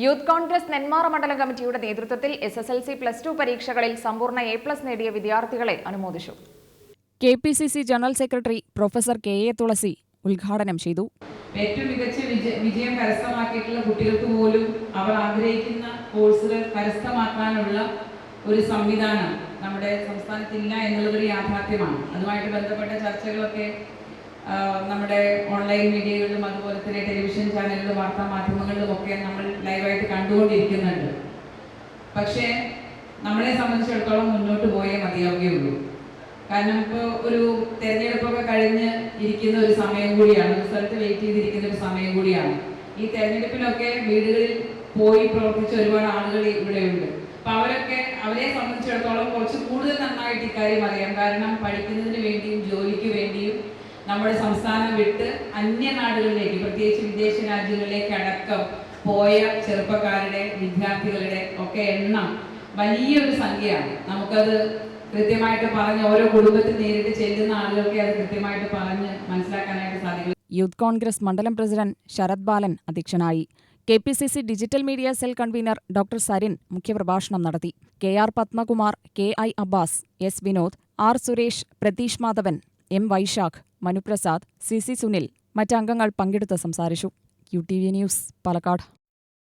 Youth Congress Nenmara മണ്ഡലം കമ്മിറ്റിയുടെ നേതൃത്വത്തിൽ S S L C plus two പരീക്ഷകളിൽ സമ്പൂർണ എ പ്ലസ് നേടിയ വിദ്യാർത്ഥികളെ അനുമോദിച്ചു. K P C C general secretary professor K A Thulasi ഉദ്ഘാടനം ചെയ്തു. ഏറ്റവും മികച്ച വിജ- വിജയം കരസ്ഥമാക്കിയിട്ടുള്ള കുട്ടികൾക്ക് പോലും അവർ ആഗ്രഹിക്കുന്ന കോഴ്സുകൾ കരസ്ഥമാക്കാനുള്ള ഒരു സംവിധാനം നമ്മുടെ സംസ്ഥാനത്തില്ല എന്നുള്ളതൊരു യാഥാർത്ഥ്യമാണ്. അതുമായിട്ട് ബന്ധപ്പെട്ട ചർച്ചകളൊക്കെ നമ്മുടെ ഓൺലൈൻ മീഡിയകളിലും അതുപോലെ തന്നെ ടെലിവിഷൻ ചാനലിലും വാർത്താ മാധ്യമങ്ങളിലും ഒക്കെ നമ്മൾ ലൈവായിട്ട് കണ്ടുകൊണ്ടിരിക്കുന്നുണ്ട്. പക്ഷേ നമ്മളെ സംബന്ധിച്ചിടത്തോളം മുന്നോട്ട് പോയേ മതിയാവുകയുള്ളൂ. കാരണം ഇപ്പോൾ ഒരു തെരഞ്ഞെടുപ്പൊക്കെ കഴിഞ്ഞ് ഇരിക്കുന്ന ഒരു സമയം കൂടിയാണ് റിസൾട്ട് വെയിറ്റ് ചെയ്തിരിക്കുന്ന ഒരു സമയം കൂടിയാണ്. ഈ തെരഞ്ഞെടുപ്പിലൊക്കെ വീടുകളിൽ പോയി പ്രവർത്തിച്ച ഒരുപാട് ആളുകൾ ഇവിടെയുണ്ട്. അപ്പൊ അവരൊക്കെ അവരെ സംബന്ധിച്ചിടത്തോളം കുറച്ച് കൂടുതൽ നന്നായിട്ട് ഇക്കാര്യം അറിയാം. കാരണം പഠിക്കുന്നതിന് വേണ്ടിയും വേണ്ടിയും നമ്മുടെ സംസ്ഥാനം വിട്ട് അന്യനാടുകളിലേക്ക് പ്രത്യേകിച്ച് വിദേശ രാജ്യങ്ങളിലേക്ക് അടക്കം പോയ ചെറുപ്പക്കാരുടെ വിദ്യാർത്ഥികളുടെ ഒക്കെ എണ്ണം വലിയൊരു സംഖ്യയാണ്. നമുക്കത് കൃത്യമായിട്ട് പറഞ്ഞ് ഓരോ കുടുംബത്തിൽ നേരിട്ട് ചെല്ലുന്ന ആളുകൾക്ക് അത് കൃത്യമായിട്ട് പറഞ്ഞ് മനസ്സിലാക്കാനായിട്ട് സാധിക്കും. യൂത്ത് കോൺഗ്രസ് മണ്ഡലം പ്രസിഡന്റ് ശരത് ബാലൻ അധ്യക്ഷനായി. K P C C digital media cell convener doctor Sarin മുഖ്യപ്രഭാഷണം നടത്തി. K R Padmakumar K I Abbas S Vinod R Suresh Pratheesh Madhavan M Vaisakh Manuprasad C C Sunil മറ്റംഗങ്ങൾ പങ്കെടുത്ത് സംസാരിച്ചു. U T V news Palakkad.